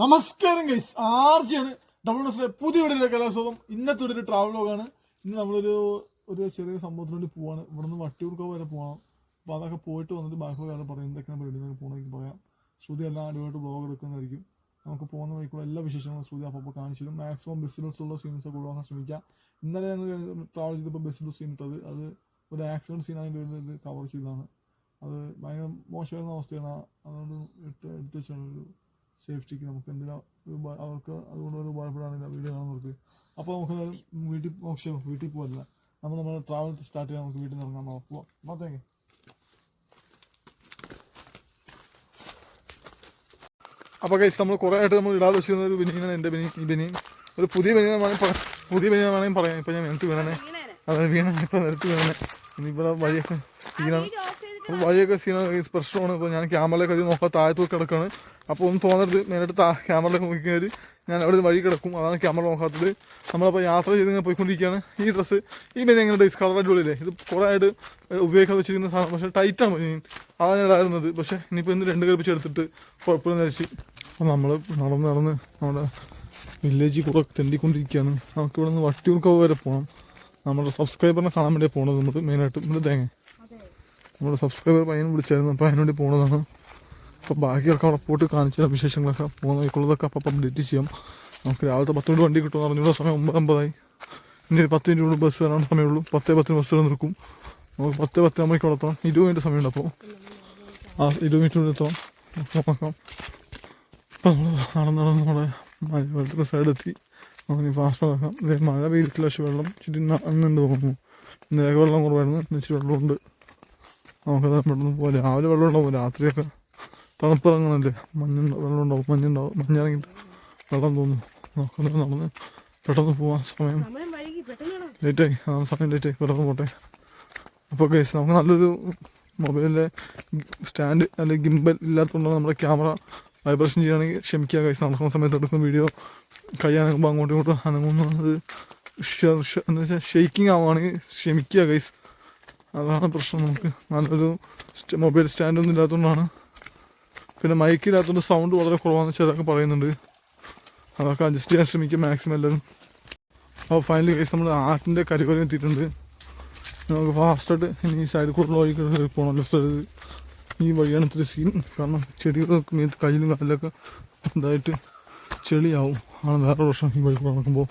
നമസ്കാരം guys ആർജിയാണ് double ഡോസിലെ പുതിയ വീടിലേക്ക് സ്വാഗതം ഇന്നത്തെ ഒരു ട്രാവൽ ലോഗാണ് ഇന്ന് നമ്മളൊരു ഒരു ചെറിയ സംഭവത്തിന് വേണ്ടി പോവാണ്. ഇവിടുന്ന് വട്ടിയൂർക്കാവ് വരെ പോകണം. അപ്പോൾ അതൊക്കെ പോയിട്ട് വന്നിട്ട് ബാക്കി വേറെ പറയാം. എന്തൊക്കെയാണ് പരിപാടി എന്നൊക്കെ പോകണമെങ്കിൽ പറയാം. ശ്രുതി എല്ലാം അടിപൊളിയായിട്ട് ബ്ലോഗ് എടുക്കുന്നതായിരിക്കും. നമുക്ക് പോകുന്ന വഴിക്കുള്ള എല്ലാ വിശേഷങ്ങളും ശ്രുതി അപ്പോൾ കാണിച്ചിരും മാക്സിമം ബസ്സിലുള്ള സീൻസ് ഒക്കെ ഒഴിവാക്കാൻ ശ്രമിക്കാം. ഇന്നലെ ഞങ്ങൾ ട്രാവൽ ചെയ്തപ്പോൾ ബസ്സിലുള്ള സീൻ ഇട്ടത്. അത് ഒരു ആക്സിഡന്റ് അതിന്റെ ഇത് കവർ ചെയ്തതാണ്. അത് ഭയങ്കര മോശമായിരുന്ന അവസ്ഥയാണ്. അതുകൊണ്ട് ഇട്ട് എടുത്ത് വെച്ചാണ് ഒരു സേഫ്റ്റിക്ക് നമുക്ക് ഉപ- അവർക്ക് അതുകൊണ്ട് ഒരു ഉപകാരപ്പെടാനില്ല വീഡിയോ കാണുന്നവർക്ക് അപ്പോൾ നമുക്ക് വീട്ടിൽ പക്ഷേ വീട്ടിൽ പോകില്ല നമ്മൾ നമ്മൾ ട്രാവൽ സ്റ്റാർട്ട് ചെയ്യാൻ നമുക്ക് വീട്ടിൽ നിന്ന് ഇറങ്ങാൻ നോക്കാം. പോവാം. മാത്രമേ അപ്പോൾ കഴിച്ച് നമ്മൾ കുറേ ആയിട്ട് നമ്മൾ ഇടാതെ വെച്ചിരുന്ന ഒരു ബനിയനാണ് എന്റെ ബനി ഈ ബനിയൻ ഒരു പുതിയ ബനിയൻ വേണമെങ്കിൽ പുതിയ ബനിയൻ വേണമെങ്കിൽ പറയാം. ഇപ്പം ഞാൻ നിലത്ത് വീണേ അതായത് വീണ ഇപ്പം നിലത്ത് വീണേ ഇനിയിപ്പോൾ വഴിയൊക്കെ സീനാണ്. അപ്പോൾ വഴിയൊക്കെ സീനാണ്. പ്രശ്നമാണ്. ഇപ്പോൾ ഞാൻ ക്യാമറയിലേക്ക് അധികം നോക്കാൻ താഴത്തൊക്കെ കിടക്കാണ്. അപ്പോൾ ഒന്നും തോന്നരുത്. നേരിട്ട് താ ക്യാമറയിലേക്ക് നോക്കി ഞാൻ അവിടെ നിന്ന് വഴി കിടക്കും. അതാണ് ക്യാമറ നോക്കാത്തത്. നമ്മളപ്പോൾ യാത്ര ചെയ്ത് ഇങ്ങനെ പോയിക്കൊണ്ടിരിക്കുകയാണ്. ഈ ഡ്രസ്സ് ഈ പിന്നെ എങ്ങനെ ഡേസ് കളർ അടിപൊളിയില്ലേ? ഇത് കുറേ ആയിട്ട് ഉപയോഗിക്കാൻ വെച്ചിരിക്കുന്ന സാധനം. പക്ഷേ ടൈറ്റാണ് അതാണ് ഞാൻ ഇടായിരുന്നത് പക്ഷേ ഇനിയിപ്പോൾ ഇന്ന് രണ്ട് കൽപ്പിച്ച് എടുത്തിട്ട് കുഴപ്പമില്ലെന്ന് വിചാരിച്ച്. അപ്പോൾ നമ്മൾ നടന്ന് നടന്ന് നമ്മുടെ വില്ലേജിൽ കൂടെ തെണ്ടിക്കൊണ്ടിരിക്കുകയാണ്. നമുക്ക് ഇവിടെ നിന്ന് വട്ടിയൂർക്കാവ് വരെ പോകണം നമ്മുടെ സബ്സ്ക്രൈബറിനെ കാണാൻ വേണ്ടി പോകണത് നമ്മൾ മെയിനായിട്ട് നമ്മുടെ തേങ്ങ. നമ്മുടെ സബ്സ്ക്രൈബർ പയ്യൻ വിളിച്ചായിരുന്നു. അപ്പോൾ അതിനുവേണ്ടി പോണതാണ്. അപ്പോൾ ബാക്കിയൊക്കെ അവിടെ പോയിട്ട് കാണിച്ച വിശേഷങ്ങളൊക്കെ പോകുന്ന. വഴിക്കുള്ളതൊക്കെ അപ്പം അപ്ഡേറ്റ് ചെയ്യാം. നമുക്ക് രാവിലത്തെ പത്ത് മണി വണ്ടി കിട്ടുമെന്ന് പറഞ്ഞു സമയം ഒമ്പത് അമ്പതായി. ഇനി പത്ത് മിനിറ്റ് ബസ് വരാൻ സമയമുള്ളൂ. പത്തേ പത്തിന് ബസ് വരെ നിൽക്കും. നമുക്ക് പത്ത് പത്ത് അമ്മയ്ക്ക് വളർത്തണം എത്തണം. ഇരുപത് മിനിറ്റ് സമയമുണ്ട് അപ്പോൾ ആ ഇരുപത് മിനിറ്റ് എത്തണം. അപ്പോൾ നോക്കാം. അപ്പോൾ നമ്മൾ നടന്ന് നടന്ന് നമ്മുടെ മലയാളത്തിന്റെ സൈഡെത്തി നമുക്ക് ഫാസ്റ്റ് നോക്കാം ഇതേ മഴ പെയ്തിട്ടില്ല. പക്ഷെ വെള്ളം ചുറ്റി അന്നുണ്ട് തോന്നുന്നു. ഇന്നലെ വെള്ളം കുറവായിരുന്നു. ഇന്ന് ഇച്ചിരി വെള്ളമുണ്ട്. നമുക്കത് പെട്ടെന്ന് പോകാം രാവിലെ വെള്ളമുണ്ടാവും. രാത്രിയൊക്കെ തണുപ്പിറങ്ങണല്ലേ മഞ്ഞുണ്ട വെള്ളം ഉണ്ടാവും മഞ്ഞുണ്ടാവും. മഞ്ഞിറങ്ങിയിട്ട് വെള്ളം തോന്നും. നടന്ന് പെട്ടെന്ന് പോവാൻ സമയം. ലേറ്റായി ആ സമയം ലേറ്റായി പെട്ടെന്ന് പോട്ടെ. അപ്പോൾ കേസ് നമുക്ക് നല്ലൊരു മൊബൈലിലെ സ്റ്റാൻഡ് അല്ലെങ്കിൽ ഗിംബൽ ഇല്ലാത്തതുകൊണ്ടാണ് നമ്മുടെ ക്യാമറ വൈബ്രേഷൻ ചെയ്യുകയാണെങ്കിൽ ക്ഷമിക്കുക കൈസ് നടക്കുന്ന സമയത്ത് എടുക്കുന്ന വീഡിയോ കൈ അനങ്ങുമ്പോൾ അങ്ങോട്ടും ഇങ്ങോട്ടും അനങ്ങുന്നത് ഷ- ഷ- എന്ന് വെച്ചാൽ ഷെയ്ക്കിംഗ് ആവുകയാണെങ്കിൽ ക്ഷമിക്കുക കൈസ് അതാണ് പ്രശ്നം നമുക്ക്. നല്ലൊരു മൊബൈൽ സ്റ്റാൻഡൊന്നും ഇല്ലാത്തതുകൊണ്ടാണ് പിന്നെ മൈക്കില്ലാത്തതുകൊണ്ട് സൗണ്ട് വളരെ കുറവാണെന്ന് ചിലരൊക്കെ പറയുന്നുണ്ട്. അതൊക്കെ അഡ്ജസ്റ്റ് ചെയ്യാൻ ശ്രമിക്കും മാക്സിമം എല്ലാവരും. അപ്പോൾ ഫൈനലി കേസ് നമ്മൾ ആട്ടിന്റെ കരികോലം എത്തിയിട്ടുണ്ട്. നമുക്ക് ഫാസ്റ്റായിട്ട് ഇനി ഈ സൈഡിൽ കൂടുതൽ വഴി പോകണം ലെഫ്റ്റ് ഈ വഴിയാണ് ഇത്തിരി സീൻ കാരണം ചെടികളൊക്കെ മേത്ത് കയ്യിലും കാലിലൊക്കെ ഇതായിട്ട് ചെളിയാവും. ആണ് വേറെ പ്രശ്നം ഈ വഴി കൂടെ നടക്കുമ്പോൾ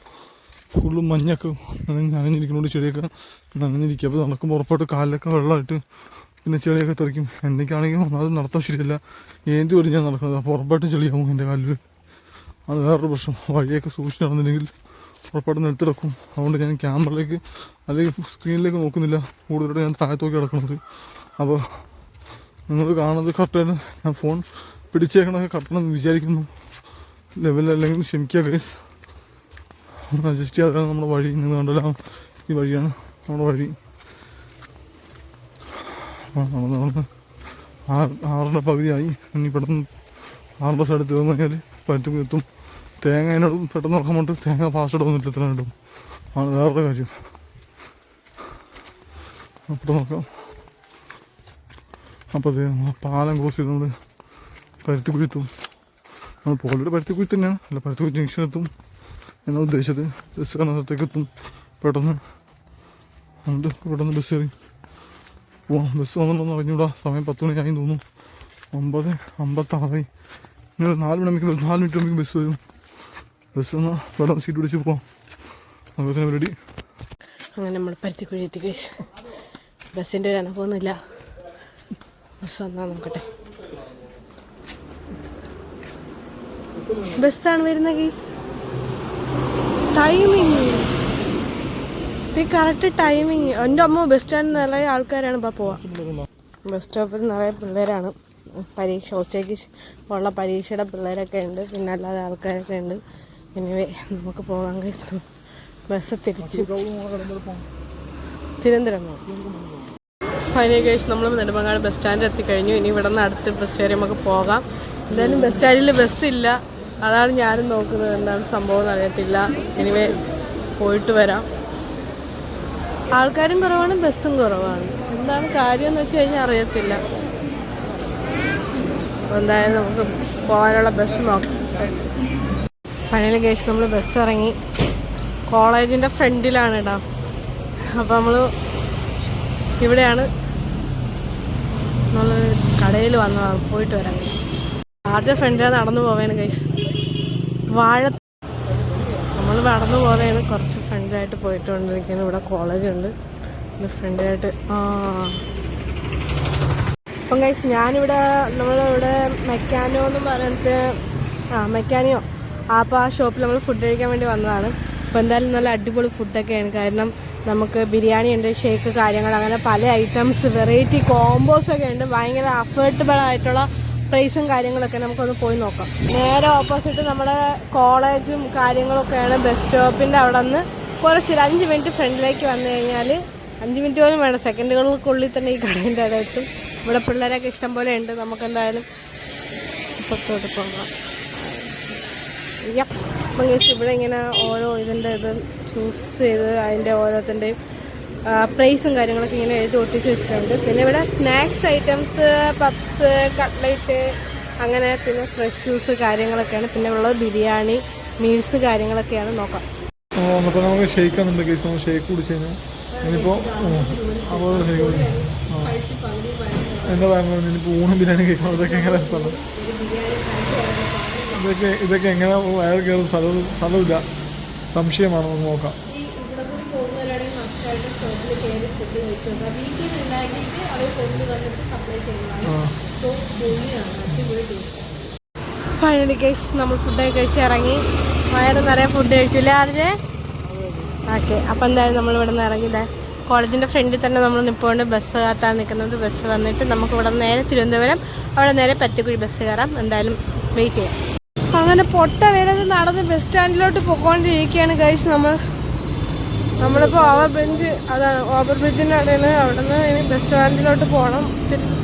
ഫുള്ള് മഞ്ഞൊക്കെ നനഞ്ഞ് നനഞ്ഞിരിക്കുന്നതുകൊണ്ട് ചെടിയൊക്കെ. നനഞ്ഞിരിക്കുക അപ്പോൾ നടക്കുമ്പോൾ ഉറപ്പായിട്ട് കാലിലൊക്കെ വെള്ളമായിട്ട് പിന്നെ ചെളിയൊക്കെ തെറിക്കും. എന്തൊക്കെയാണെങ്കിൽ ഒന്നാമത് നടത്താൻ ശരിയല്ല. ഏന്തി ഒരു ഞാൻ നടക്കുന്നത്. അപ്പോൾ ഉറപ്പായിട്ടും ചെളിയാവും എന്റെ കാലിൽ അത് വേറൊരു പ്രശ്നം. വഴിയൊക്കെ സൂക്ഷിച്ച് നടന്നില്ലെങ്കിൽ ഉറപ്പായിട്ടും നിലത്തിടക്കും അതുകൊണ്ട് ഞാൻ ക്യാമറയിലേക്ക് അല്ലെങ്കിൽ സ്ക്രീനിലേക്ക് നോക്കുന്നില്ല. കൂടുതലായിട്ട് ഞാൻ താഴത്ത് നോക്കി കിടക്കുന്നത്. അപ്പോൾ നിങ്ങൾ കാണുന്നത് കറക്റ്റാണ് ഞാൻ ഫോൺ പിടിച്ചേക്കണമൊക്കെ കറക്റ്റ് എന്ന് വിചാരിക്കുന്നു. ലെവലല്ലെങ്കിൽ ക്ഷമിക്കുക ഗൈസ് അഡ്ജസ്റ്റ് ചെയ്യാതെ നമ്മുടെ വഴി. നിങ്ങൾ കണ്ടല്ലോ ഈ വഴിയാണ് നമ്മുടെ വഴി. ആ, നടന്ന് നടന്ന് ആറ് ആറിന്റെ പകുതിയായി. ഇനി പെട്ടെന്ന് ആറിന്റെ സൈഡ് തീർന്നു കഴിഞ്ഞാൽ പറ്റും എത്തും. തേങ്ങ അതിനോട് പെട്ടെന്ന് ഉറക്കമുണ്ട് തേങ്ങ ഫാസ്റ്റ് ഇടുന്നില്ല ഇത്ര കിട്ടും? ആണ് വേറൊരു കാര്യം. അപ്പോൾ നോക്കാം. അപ്പോൾ അത് പാലം ക്രോസ് ചെയ്തുകൊണ്ട് പരുത്തി കുഴിത്തും നമ്മൾ പോലൊരു പരുത്തിക്കുഴി തന്നെയാണ്. അല്ല പരുത്തിക്കുഴി ജംഗ്ഷൻ എത്തും. എന്നാണ് ഉദ്ദേശിച്ചത്? ബസ് കാണുന്ന സ്ഥലത്തേക്ക് എത്തും. പെട്ടെന്ന് എന്നിട്ട് പെട്ടെന്ന് ബസ് കയറി. പോവാം ബസ് വന്നിട്ടുണ്ടെന്ന് അറിഞ്ഞൂടാ. സമയം പത്ത് മണിയായി തോന്നുന്നു. ഒമ്പത് അമ്പത്താറായി. ഒരു നാല് മണിക്ക് നാല് മിനിറ്റ് മുമ്പ് ബസ് വരും. ബസ് ഒന്ന് വെള്ളം സീറ്റ് പിടിച്ച് പോവാം. നമുക്ക് റെഡി അങ്ങനെ നമ്മൾ പരുത്തിക്കുഴി എത്തി കഴിച്ച് ബസ്സിന്റെ ഒരു അനുഭവമൊന്നുമില്ല. ബസ് വന്നാൽ നോക്കട്ടെ. ബസ്സാണ് വരുന്ന കേസ് ടൈമിങ് ഇത് കറക്റ്റ് ടൈമിങ് എന്റെ അമ്മ ബസ് സ്റ്റാൻഡിൽ നിറയെ ആൾക്കാരാണ് ഇപ്പോൾ പോവാ. ബസ് സ്റ്റോപ്പിൽ നിറയെ പിള്ളേരാണ്. പരീക്ഷ ഉച്ചയ്ക്ക് ഉള്ള പരീക്ഷയുടെ പിള്ളേരൊക്കെ ഉണ്ട്. പിന്നെ അല്ലാതെ ആൾക്കാരൊക്കെ ഉണ്ട്. എനിവേ നമുക്ക് പോകാൻ കഴിഞ്ഞു ബസ് തിരിച്ച്. തിരുവനന്തപുരം ഫൈനൽ കഴിച്ച് നമ്മൾ നെടുമങ്ങാട് ബസ് സ്റ്റാൻഡിൽ എത്തിക്കഴിഞ്ഞു. ഇനി ഇവിടെ നിന്ന് അടുത്ത ബസ് കയറി നമുക്ക് പോകാം. എന്തായാലും ബസ് സ്റ്റാൻഡിൽ ബസ്സില്ല അതാണ് ഞാനും നോക്കുന്നത്. എന്താണ് സംഭവം എന്ന് അറിയത്തില്ല. എനിവേ പോയിട്ട് വരാം. ആൾക്കാരും കുറവാണ് ബസ്സും കുറവാണ്. എന്താണ് കാര്യം എന്ന് വെച്ച് കഴിഞ്ഞാൽ അറിയത്തില്ല. എന്തായാലും നമുക്ക് പോകാനുള്ള ബസ് നോക്കാം. ഫൈനലി കേസ് നമ്മൾ ബസ് ഇറങ്ങി. കോളേജിന്റെ ഫ്രണ്ടിലാണ് കേട്ടോ അപ്പോൾ നമ്മൾ ഇവിടെയാണ്. നമ്മൾ കടയിൽ വന്നതാണ് പോയിട്ട് വരാം ആദ്യം ഫ്രണ്ടിലാണ് നടന്നു പോവേന് കൈസ് വാഴ നടന്നു പോകുന്നതാണ് കുറച്ച് ഫ്രണ്ടിലായിട്ട് പോയിട്ടുകൊണ്ടിരിക്കുന്നത് ഇവിടെ കോളേജ് ഉണ്ട്. ഇത് ഫ്രണ്ടിലായിട്ട് ആ. അപ്പം കഴിച്ച് ഞാനിവിടെ നമ്മളിവിടെ മെക്കാനോ എന്ന് പറഞ്ഞിട്ട് ആ മെക്കാനിയോ അപ്പോൾ ആ ഷോപ്പിൽ നമ്മൾ ഫുഡ് കഴിക്കാൻ വേണ്ടി വന്നതാണ്. അപ്പോൾ എന്തായാലും നല്ല അടിപൊളി ഫുഡൊക്കെയാണ് കാരണം നമുക്ക് ബിരിയാണി ഉണ്ട് ഷേക്ക് കാര്യങ്ങൾ അങ്ങനെ പല ഐറ്റംസ് വെറൈറ്റി കോംബോസൊക്കെ ഉണ്ട്. ഭയങ്കര അഫോർഡബിൾ ആയിട്ടുള്ള പ്രൈസും കാര്യങ്ങളൊക്കെ നമുക്കൊന്ന് പോയി നോക്കാം. നേരെ ഓപ്പോസിറ്റ് നമ്മുടെ കോളേജും കാര്യങ്ങളൊക്കെയാണ് ബസ് സ്റ്റോപ്പിന്റെ അവിടെ നിന്ന് കുറച്ച് ഒരു അഞ്ച് മിനിറ്റ് ഫ്രണ്ടിലേക്ക് വന്നു കഴിഞ്ഞാൽ അഞ്ച് മിനിറ്റ് പോലും വേണം സെക്കൻഡുകൾക്കുള്ളിൽ തന്നെ ഈ കടേന്റെ അടുത്തും ഇവിടെ പിള്ളേരൊക്കെ ഇഷ്ടം പോലെ ഉണ്ട്. നമുക്കെന്തായാലും പുറത്തോട്ട് പോകാം. അപ്പം ഇവിടെ ഇങ്ങനെ ഓരോ ഇതിന്റെ ഇത് ചൂസ് ചെയ്ത് അതിന്റെ ഓരോത്തിന്റെയും പ്രൈസും കാര്യങ്ങളൊക്കെ ഇങ്ങനെ എഴുതി ഒട്ടിച്ച് വെച്ചിട്ടുണ്ട്. പിന്നെ ഇവിടെ സ്നാക്സ് ഐറ്റംസ് പപ്സ് കട്ട്ലൈറ്റ് അങ്ങനെ പിന്നെ ഫ്രഷ് ജ്യൂസ് കാര്യങ്ങളൊക്കെയാണ്. പിന്നെ ഉള്ളത് ബിരിയാണി മീൽസ് കാര്യങ്ങളൊക്കെയാണ് നോക്കാം. നമുക്ക് ഷേക്ക് ഷേക്ക് അപ്പോൾ ഷേക്ക് ഇതൊക്കെ ഇതൊക്കെ എങ്ങനെ വയർ സ്ഥലമില്ല. സംശയമാണ്? നോക്കാം. ഫൈനലി കേസ് നമ്മൾ ഫുഡൊക്കെ കഴിച്ച് ഇറങ്ങി. വയറ് നിറയെ ഫുഡ് കഴിച്ചില്ലേ ആർജെ ഓക്കെ അപ്പം എന്തായാലും നമ്മൾ ഇവിടെ നിന്ന് ഇറങ്ങിയത് കോളേജിന്റെ ഫ്രണ്ടിൽ തന്നെ നമ്മൾ നിൽപ്പുകൊണ്ട് ബസ് കാത്താണ് നിൽക്കുന്നത് ബസ് വന്നിട്ട് നമുക്ക് ഇവിടെ നേരെ തിരുവനന്തപുരം അവിടെ നേരെ പറ്റക്കുഴി ബസ് കയറാം. എന്തായാലും വെയിറ്റ് ചെയ്യാം. അങ്ങനെ പൊട്ട വരെ നടന്ന് ബസ് സ്റ്റാൻഡിലോട്ട് പോയിക്കൊണ്ടിരിക്കുകയാണ് ഗൈസ് നമ്മൾ. നമ്മളിപ്പോൾ ഓവർ ബ്രിഡ്ജ് അതാണ് ഓവർ ബ്രിഡ്ജിന്റെ ഇടയിൽ അവിടെ നിന്ന് ഇനി ബസ് സ്റ്റാൻഡിലോട്ട് പോകണം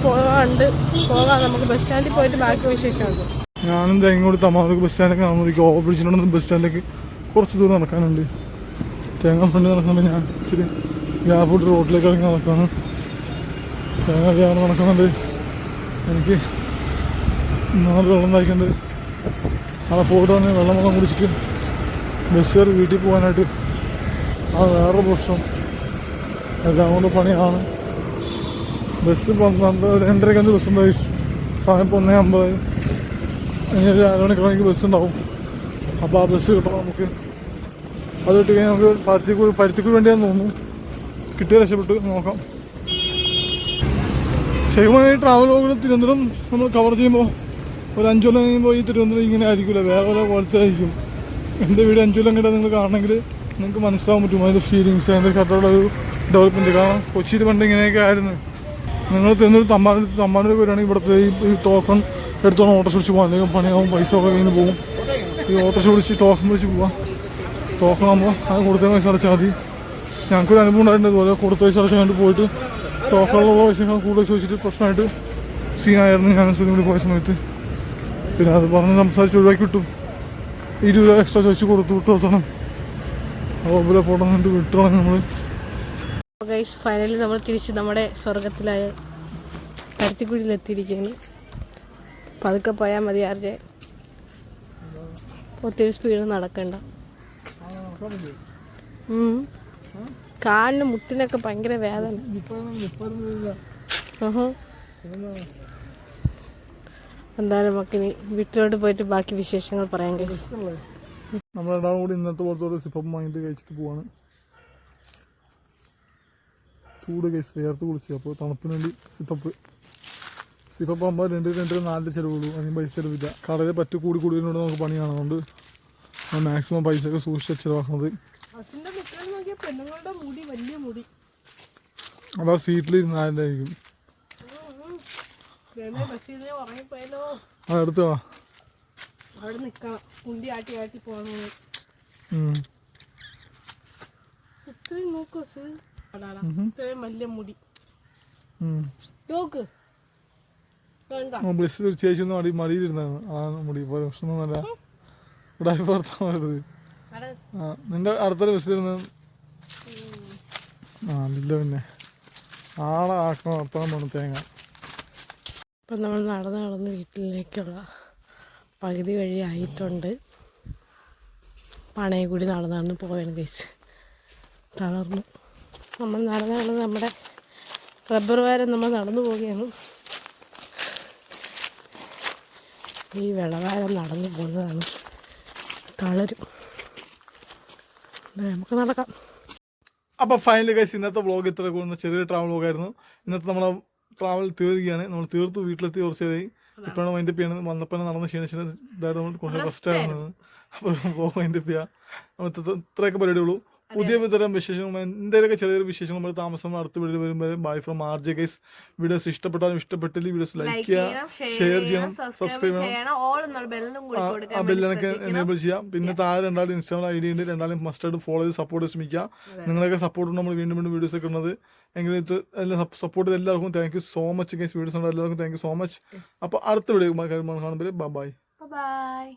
പോകാണ്ട് പോകാം. നമുക്ക് ബസ് സ്റ്റാൻഡിൽ പോയിട്ട് ബാക്കി വിശേഷമുണ്ട് ഞാനും തേങ്ങോട് തമാർക്ക് ബസ് സ്റ്റാൻഡൊക്കെ നടന്നിരിക്കും ഓവർ ബ്രിഡ്ജിനോട് ബസ് സ്റ്റാൻഡിലേക്ക് കുറച്ച് ദൂരം നടക്കാനുണ്ട്. തേങ്ങ ഫ്രണ്ട് നടക്കുമ്പോൾ ഞാൻ ഇച്ചിരി ഗ്യാപ്പ് റോഡിലേക്ക് ഇറങ്ങി നടക്കാണ്. തേങ്ങ ഗ്യാപ്പ് നടക്കുന്നുണ്ട്. എനിക്ക് നാല് വെള്ളം നയിക്കുന്നുണ്ട് അവിടെ പോയിട്ട് വെള്ളം വെള്ളം കുടിച്ചിട്ട് ബസ് കയറി വീട്ടിൽ പോകാനായിട്ട് അത് വേറെ പ്രശ്നം. എല്ലാം കൊണ്ട് പണിയാണ്. ബസ് പന്ത്രണ്ട് രണ്ടരയ്ക്ക് അഞ്ച് ബസ് ഉണ്ട് സമയം ഒന്നേ അമ്പത് ഇനി ഒരു അരമണിക്കൂറേക്ക് ബസ് ഉണ്ടാവും. അപ്പോൾ ആ ബസ് കിട്ടണം നമുക്ക്. അത് കിട്ടി കഴിഞ്ഞാൽ നമുക്ക് പരുത്തിക്കൂടി പരുത്തിക്കൂടി വേണ്ടിയാന്ന് തോന്നുന്നു. കിട്ടിയ രക്ഷപ്പെട്ട്. നോക്കാം. ശരിക്കും ട്രാവൽ വോഗിൽ തിരുവനന്തപുരം നമ്മൾ കവർ ചെയ്യുമ്പോൾ ഒരു അഞ്ചു കൊല്ലം കഴിയുമ്പോൾ ഈ തിരുവനന്തപുരം ഇങ്ങനെ ആയിരിക്കില്ല വേറെ പല പോലത്തെ ആയിരിക്കും. എന്റെ വീട് അഞ്ചു കൊല്ലം കിട്ടാൻ നിങ്ങൾ കാണണമെങ്കിൽ നിങ്ങൾക്ക് മനസ്സിലാവാൻ പറ്റും അതിന്റെ ഫീലിങ്സ് അതിന്റെ കറക്റ്റുള്ള ഒരു ഡെവലപ്മെന്റ് കാരണം കൊച്ചിയിൽ പണ്ട് ഇങ്ങനെയൊക്കെ ആയിരുന്നു. നിങ്ങൾ തന്നൊരു തമ്മാനൂർ തമ്മാനൂർ വരികയാണെങ്കിൽ ഇവിടുത്തെ ഈ ടോക്കൺ എടുത്തോണം ഓട്ടോ വിളിച്ച് പോകാം അല്ലെങ്കിൽ പണിയാവും പൈസ ഒക്കെ നിന്ന് പോകും ഈ ഓട്ടോ വിളിച്ച് ടോക്കൺ വിളിച്ച് പോവാം. ടോക്കൺ ആകുമ്പോൾ അത് കൊടുത്ത പൈസ അടച്ചാൽ മതി. ഞങ്ങൾക്കൊരു അനുഭവം ഉണ്ടായിട്ടുണ്ട് അതുപോലെ കൊടുത്ത പൈസ അടച്ച് കണ്ട് പോയിട്ട് ടോക്കണുള്ള പൈസ കൂടുതൽ ചോദിച്ചിട്ട് പ്രശ്നമായിട്ട് സീനായിരുന്നു ഞാൻ കൂടി പോയ സമയത്ത്. പിന്നെ അത് പറഞ്ഞ് സംസാരിച്ച് ഒഴിവാക്കി വിട്ടു. ഇരുപത് രൂപ എക്സ്ട്രാ ചോദിച്ച് കൊടുത്തു വിട്ടു അവസാനം. അപ്പോൾ ഇവിടെ പറഞ്ഞിട്ട് വിട്ടു നമ്മൾ ഫൈനലി നമ്മൾ തിരിച്ച് നമ്മുടെ സ്വർഗത്തിലായ പരുത്തിക്കുഴിയിൽ എത്തിയിരിക്കുകയാണ് പതുക്കെ പോയാൽ മതി ആർജെ. ഒത്തിരി സ്പീഡ് നടക്കണ്ട. കാലിന് മുട്ടിനൊക്കെ ഭയങ്കര വേദന. എന്തായാലും മക്കിനി വീട്ടിലോട്ട് പോയിട്ട് ബാക്കി വിശേഷങ്ങൾ പറയാൻ ഗൈസ് നമ്മളെല്ലാം കൂടി ഇന്നത്തെ പോലത്തെ ഒരു സിപ്പം വാങ്ങിയിട്ട് കഴിച്ചിട്ട് പോവാണ്. ചൂട് കഴിച്ച് വേർത്ത് കുളിച്ച്. അപ്പോൾ തണുപ്പിന് വേണ്ടി സിപ്പപ്പ് സിപ്പപ്പ് ആകുമ്പോൾ രണ്ട് രണ്ട് നാലിന്റെ ചിലവുള്ളൂ. അതിന് പൈസ ചിലവില്ല. കടയിൽ പറ്റി കൂടി കൂടിയതിനോട് നമുക്ക് പണിയാണ് അതുകൊണ്ട് മാക്സിമം പൈസ ഒക്കെ സൂക്ഷിച്ച് ചിലവാക്കുന്നത് അതാ ബസ്സിൽ ഉറങ്ങിപ്പോയാലോ അതെടുത്ത് വാ. അവിടെ നിക്കണം കുണ്ടി ആട്ടി ആട്ടി പോകണം ഉം. ഇത്രയും നോക്കൂ സർ ഇത്രയും വലിയ മുടി. നോക്ക്. ആ ബസ്സിൽ ഒരു ചേച്ചി ഒന്ന് മടി മടിയിലിരുന്നാണ് ആ മുടി പോലെ പ്രശ്നമൊന്നുമല്ല ഡ്രൈവർ നടത്താൻ വരുന്നത് ആ നിന്റെ അടുത്തൊരു ബസ്സിലിരുന്ന് ആ ഇല്ല പിന്നെ. ആളെ ആക്കണം വേണം തേങ്ങ. ഇപ്പം നമ്മൾ നടന്ന് നടന്ന് വീട്ടിലേക്കുള്ള പകുതി വഴി ആയിട്ടുണ്ട്. പണയക്കുടി നടന്ന് നടന്ന് പോയാണ് തളർന്നു. നമ്മൾ നടന്ന് നടന്ന് നമ്മുടെ റബ്ബർ വരെ നമ്മൾ നടന്നു പോവുകയാണ്. ഈ വിളവാരം നടന്നു പോകുന്നതാണ്. തളരും. നമുക്ക് നടക്കാം. അപ്പോൾ ഫൈനലി കഴിച്ച് ഇന്നത്തെ വ്ളോഗ് ഇത്ര കൂടുന്ന ചെറിയ ട്രാവൽ വ്ളോഗായിരുന്നു ഇന്നത്തെ നമ്മുടെ ട്രാവൽ തീരുകയാണ് നമ്മൾ തീർത്തു വീട്ടിലെത്തി കുറച്ച് ഇപ്പോഴാണ് മൈൻഡ് അപ്പ് ചെയ്യണത് വന്നപ്പോൾ നടന്ന ക്ഷീണ ക്ഷീണ ഇതായിട്ട് നമ്മൾ കുറച്ച് റെസ്റ്റ് ആയിരുന്നത് അപ്പോൾ മൈൻഡ് അപ്പ് ഇത്ര- ഇത്രയൊക്കെ പരിപാടിയുള്ളൂ പുതിയ തരം വിശേഷങ്ങൾ എന്തെങ്കിലുമൊക്കെ ചെറിയൊരു വിശേഷങ്ങൾ നമ്മൾ താമസം അടുത്ത വീഡിയോ വരുമ്പോൾ bye from R J guys videos ഇഷ്ടപ്പെട്ടാലും ഇഷ്ടപ്പെട്ടില്ല? വീഡിയോസ് ലൈക്ക് ചെയ്യുക ഷെയർ ചെയ്യണം സബ്സ്ക്രൈബ് ചെയ്യണം ആ ബെല്ലൊക്കെ എനേബിൾ ചെയ്യാം. പിന്നെ താഴെ രണ്ടാളും ഇൻസ്റ്റാഗ്രാം ഐ ഡി ഉണ്ട്. രണ്ടാളും മസ്റ്റായിട്ട് ഫോളോ ചെയ്ത് സപ്പോർട്ട് ശ്രമിക്കുക. നിങ്ങളൊക്കെ സപ്പോർട്ട് നമ്മൾ വീണ്ടും വീണ്ടും വീഡിയോസ് ഒക്കെ ഉള്ളത് എങ്കിലും ഇത് എല്ലാം സപ്പോർട്ട് ചെയ്ത് എല്ലാവർക്കും thank you so much guys videos ഉണ്ട് എല്ലാവർക്കും താങ്ക് യു സോ മച്ച് അപ്പോൾ അടുത്ത വീഡിയോ കാണുമ്പോൾ ബൈ ബൈ